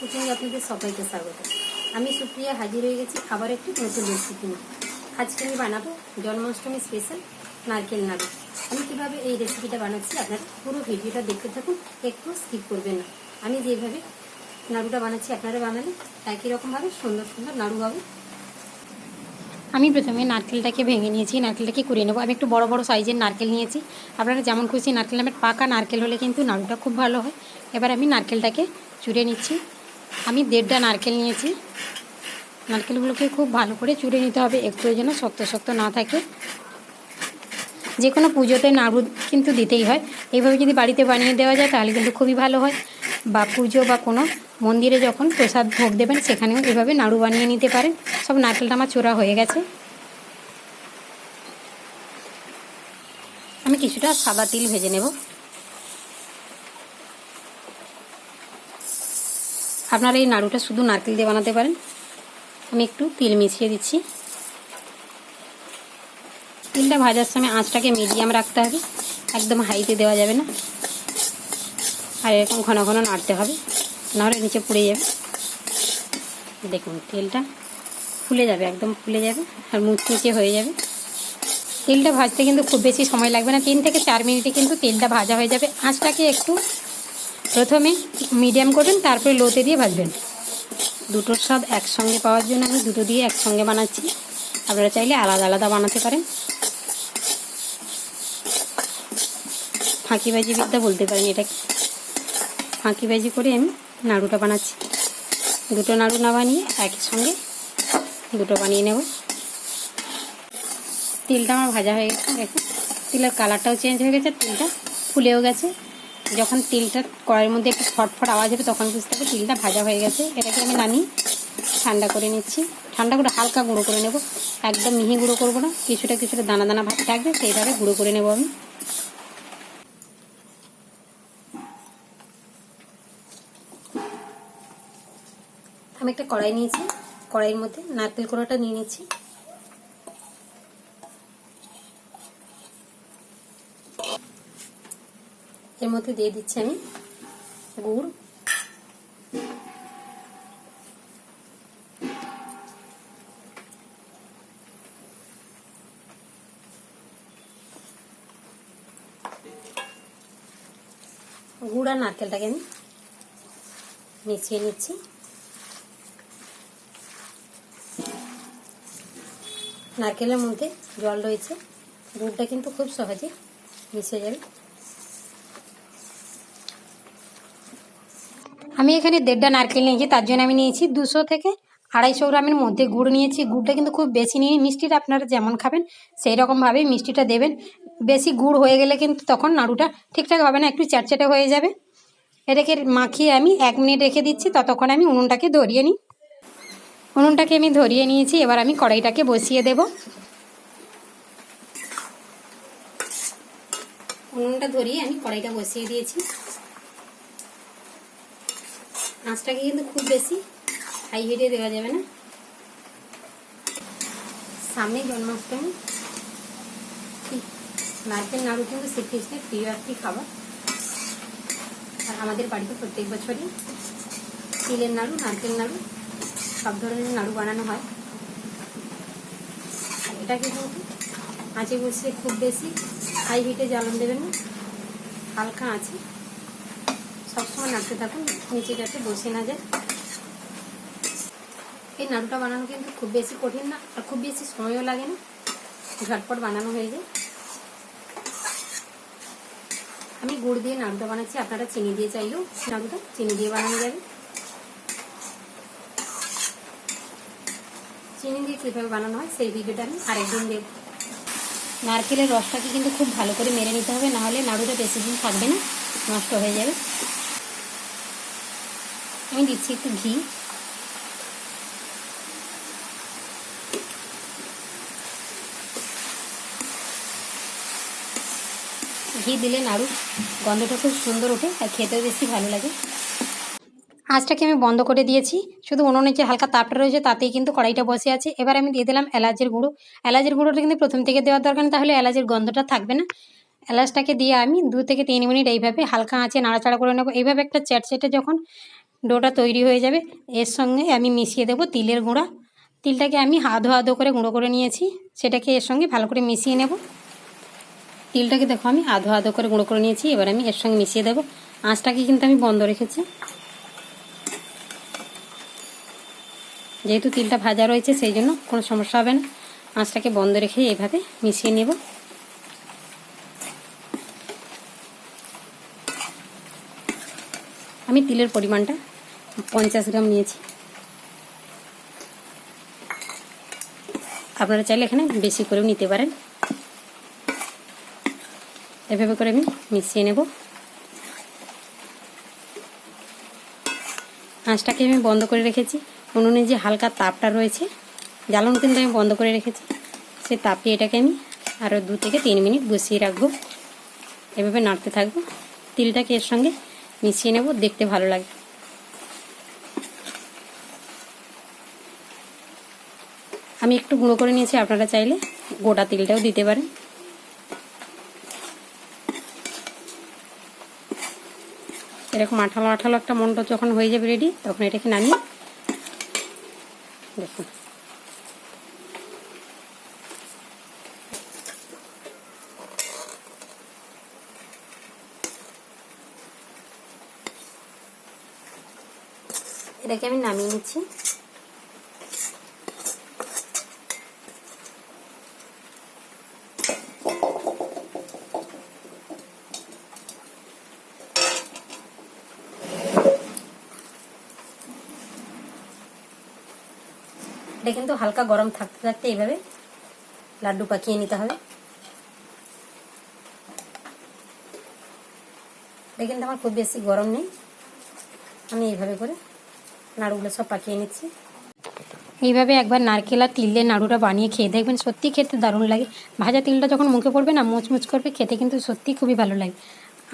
Cooking আপনাদের সবাইকে স্বাগত। আমি সুপ্রিয়া হাজির হয়ে গেছি আবার একটি নতুন রেসিপি নিয়ে। আজকে আমি বানাবো জন্মাষ্টমী স্পেশাল নারকেল নাড়ু। আমি কীভাবে এই রেসিপিটা বানাচ্ছি আপনারা পুরো ভিডিওটা দেখতে থাকুন, একটু স্কিপ করবেন না। আমি যেভাবে নাড়ুটা বানাচ্ছি আপনারা বানালে একই রকমভাবে সুন্দর সুন্দর নাড়ু হবে। আমি প্রথমে নারকেলটাকে ভেঙে নিয়েছি, নারকেলটাকে কুড়িয়ে নেব। আমি একটু বড় বড় সাইজের নারকেল নিয়েছি। আপনারা যেমন খুশি নারকেল নামের পাকা নারকেল হলে কিন্তু নাড়ুটা খুব ভালো হয়। এবার আমি নারকেলটাকে চুড়ে নিচ্ছি। আমি দেড়টা নারকেল নিয়েছি। নারকেলগুলোকে খুব ভালো করে চুড়ে নিতে হবে, একটু যেন শক্ত শক্ত না থাকে। যে কোনো পুজোতে নাড়ু কিন্তু দিতেই হয়। এইভাবে যদি বাড়িতে বানিয়ে দেওয়া যায়, তাহলে কিন্তু খুবই ভালো হয়। বা পুজো বা কোনো মন্দিরে যখন প্রসাদ ভোগ দেবেন, সেখানেও এভাবে নাড়ু বানিয়ে নিতে পারেন। সব নারকেলটা আমার চোরা হয়ে গেছে। আমি কিছুটা সাদা তিল ভেজে নেব। আপনারা এই নাড়ুটা শুধু নারকেল দিয়ে বানাতে পারেন। আমি একটু তিল মিশিয়ে দিচ্ছি। তিলটা ভাজার সময় আঁচটাকে মিডিয়াম রাখতে হবে। একদম হাইতে দেওয়া যাবে না। আর এরকম ঘন ঘন নাড়তে হবে। নাহলে নিচে পুড়ে যাবে। দেখুন, তেলটা ফুলে যাবে, একদম ফুলে যাবে আর মুচমুচে হয়ে যাবে। তেলটা ভাজতে কিন্তু খুব বেশি সময় লাগবে না। তিন থেকে চার মিনিটে কিন্তু তেলটা ভাজা হয়ে যাবে। আঁচটাকে একটু প্রথমে মিডিয়াম করবেন, তারপরে লোতে দিয়ে ভাজবেন। দুটোর স্বাদ একসঙ্গে পাওয়ার জন্য আমি দুটো দিয়ে একসঙ্গে বানাচ্ছি। আপনারা চাইলে আলাদা আলাদা বানাতে পারেন। ফাঁকিবাজি বিদ্যা বলতে পারেন এটাকে ফাঁকিবাজি করে আমি নাড়ুটা বানাচ্ছি। দুটো নাড়ু না বানিয়ে একই সঙ্গে দুটো বানিয়ে নেব। তিলটা আমার ভাজা হয়ে গেছে, দেখুন। তিলের কালারটাও চেঞ্জ হয়ে গেছে, তিলটা ফুলেও গেছে। যখন তিলটা কড়াইয়ের মধ্যে একটু ফটফট আওয়াজ হবে, তখন বুঝতে হবে তিলটা ভাজা হয়ে গেছে। এটাকে আমি নামিয়ে ঠান্ডা করে নিচ্ছি। ঠান্ডা করে হালকা গুঁড়ো করে নেব। একদম মিহি গুঁড়ো করব না, কিছুটা কিছুটা দানা দানা ভাত থাকবে, সেইভাবে গুঁড়ো করে নেব আমি। আমি একটা কড়াই নিয়েছি। কড়াইয়ের মধ্যে নারকেল কোড়াটা নিয়ে নিচ্ছি। এর মধ্যে দিয়ে দিচ্ছি আমি গুড়। গুড় আর নারকেলটাকে আমি মিশিয়ে নিচ্ছি। নারকেলের মধ্যে জল রয়েছে, গুড়টা কিন্তু খুব সহজে মিশে যাবে আমি এখানে দেড়টা নারকেল নিয়েছি, তার জন্য আমি নিয়েছি দুশো থেকে আড়াইশো গ্রামের মধ্যে গুড় নিয়েছি। গুড়টা কিন্তু খুব বেশি নিয়ে মিষ্টিটা আপনারা যেমন খাবেন সেই রকমভাবেই মিষ্টিটা দেবেন। বেশি গুড় হয়ে গেলে কিন্তু তখন নাড়ুটা ঠিকঠাক হবে না, একটু চ্যাটচ্যাটে হয়ে যাবে। এটাকে মাখিয়ে আমি এক মিনিট রেখে দিচ্ছি, ততক্ষণ আমি উনুনটাকে ধরিয়ে নিই। উনুনটাকে আমি ধরিয়ে নিয়েছি, এবার আমি কড়াইটাকে বসিয়ে দেব। উনুনটা ধরিয়ে আমি কড়াইটা বসিয়ে দিয়েছি। আঁচটাকে কিন্তু খুব বেশি হাই হিটে দেওয়া যাবে না। সামনে জন্মাষ্টমী নারকেল নাড়ু কিন্তু শ্রীকৃষ্ণের প্রিয় একটি খাবার। আর আমাদের বাড়িতে প্রত্যেক বছরই তিলের নাড়ু, নারকেল নাড়ু, সব ধরনের নাড়ু বানানো হয়। এটাকে কিন্তু আঁচে বসিয়ে খুব বেশি হাই হিটে জ্বালন দেবেন না। হালকা আঁচে। নাড়তে থাকুন নিচে যাতে বসে না যায়। এই নাড়ুটা বানানো কিন্তু খুব বেশি কঠিন না, আর খুব বেশি সময়ও লাগে না। ঝটপট বানানো হয়ে যায়। আমি গুড় দিয়ে নাড়ুটা বানাচ্ছি, আপনারা চিনি দিয়ে চাইলেও নাড়ুটা চিনি দিয়ে বানানো যাবে। চিনি দিয়ে কীভাবে বানানো হয়, সেই ভিডিওটা আমি আরেকদিন দেব নারকেলের রসটাকে কিন্তু খুব ভালো করে মেরে নিতে হবে, নাহলে নাড়ুটা বেশি দিন থাকবে না, নষ্ট হয়ে যাবে। আমি দিচ্ছি একটু ঘি। ঘি দিলে নাড়ু, গন্ধটা খুব সুন্দর ওঠে আর খেতেও বেশি ভালো লাগে। আঁচটাকে আমি বন্ধ করে দিয়েছি, শুধু উনুনে যে হালকা তাপটা রয়েছে তাতেই কিন্তু কড়াইটা বসে আছে। এবার আমি দিয়ে দিলাম এলাচের গুঁড়ো। এলাচের গুঁড়োটা কিন্তু প্রথম থেকে দেওয়ার দরকার নেই, তাহলে এলাচের গন্ধটা থাকবে না। এলাচটাকে দিয়ে আমি দু থেকে তিন মিনিট এইভাবে হালকা আঁচে নাড়াচাড়া করে নেব। এইভাবে একটা চ্যাটচেটে যখন ডোটা তৈরি হয়ে যাবে। এর সঙ্গে আমি মিশিয়ে দেবো তিলের গুঁড়া। তিলটাকে আমি আধো আধো করে গুঁড়ো করে নিয়েছি। সেটাকে এর সঙ্গে ভালো করে মিশিয়ে নেব। তিলটাকে দেখো আমি আধো আধো করে গুঁড়ো করে নিয়েছি। এবার আমি এর সঙ্গে মিশিয়ে দেবো। আঁচটাকে কিন্তু আমি বন্ধ রেখেছি। যেহেতু তিলটা ভাজা রয়েছে, সেই জন্য কোনো সমস্যা হবে না। আঁচটাকে বন্ধ রেখে এইভাবে মিশিয়ে নেব। আমি তিলের পরিমাণটা পঞ্চাশ গ্রাম নিয়েছি। আপনারা চাইলে এখানে বেশি করেও নিতে পারেন। এভাবে করে আমি মিশিয়ে নেব। আঁচটাকে আমি বন্ধ করে রেখেছি। উনুনে যে হালকা তাপটা রয়েছে, জ্বালানো কিন্তু আমি বন্ধ করে রেখেছি। সেই তাপে এটাকে আমি আরও দু থেকে তিন মিনিট বসিয়ে রাখব। এভাবে নাড়তে থাকব। তিলটাকে এর সঙ্গে মিশিয়ে নেব, দেখতে ভালো লাগে আমি একটু গুঁড়ো করে নিয়েছি, আপনারা চাইলে গোটা তিলটাও দিতে পারেন। এরকম আঠালো আঠালো একটা মন্ড যখন হয়ে যাবে রেডি তখন এটাকে নামিয়ে দেখুন। এটাকে আমি নামিয়ে নিচ্ছি। এটা কিন্তু হালকা গরম থাকতে থাকতে এইভাবে লাড্ডু পাকিয়ে নিতে হবে। এটা কিন্তু আমার খুব বেশি গরম নেই। আমি এইভাবে করে নাড়ুগুলো সব পাকিয়ে নিচ্ছি। এইভাবে একবার নারকেল আর তিলের নাড়ুটা বানিয়ে খেয়ে দেখবেন সত্যি খেতে দারুণ লাগে। ভাজা তিলটা যখন মুখে পড়বে না, মুচমুচ করবে, খেতে কিন্তু সত্যি খুবই ভালো লাগে।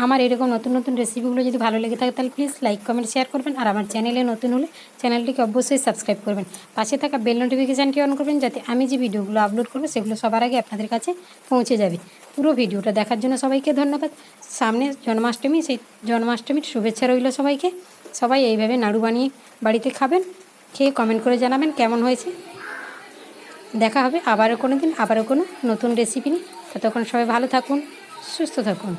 আমার এরকম নতুন নতুন রেসিপিগুলো যদি ভালো লেগে থাকে তাহলে প্লিজ লাইক কমেন্ট শেয়ার করবেন। আর আমার চ্যানেলে নতুন হলে চ্যানেলটিকে অবশ্যই সাবস্ক্রাইব করবেন। পাশে থাকা বেল নোটিফিকেশানটি অন করবেন যাতে আমি যে ভিডিওগুলো আপলোড করব সেগুলো সবার আগে আপনাদের কাছে পৌঁছে যাবে। পুরো ভিডিওটা দেখার জন্য সবাইকে ধন্যবাদ। সামনে জন্মাষ্টমী, সেই জন্মাষ্টমীর শুভেচ্ছা রইল সবাইকে। সবাই এইভাবে নাড়ু বানিয়ে বাড়িতে খাবেন, খেয়ে কমেন্ট করে জানাবেন কেমন হয়েছে। দেখা হবে আবারও কোনো দিন, আবারও কোনো নতুন রেসিপি নিয়ে। ততক্ষণ সবাই ভালো থাকুন, সুস্থ থাকুন।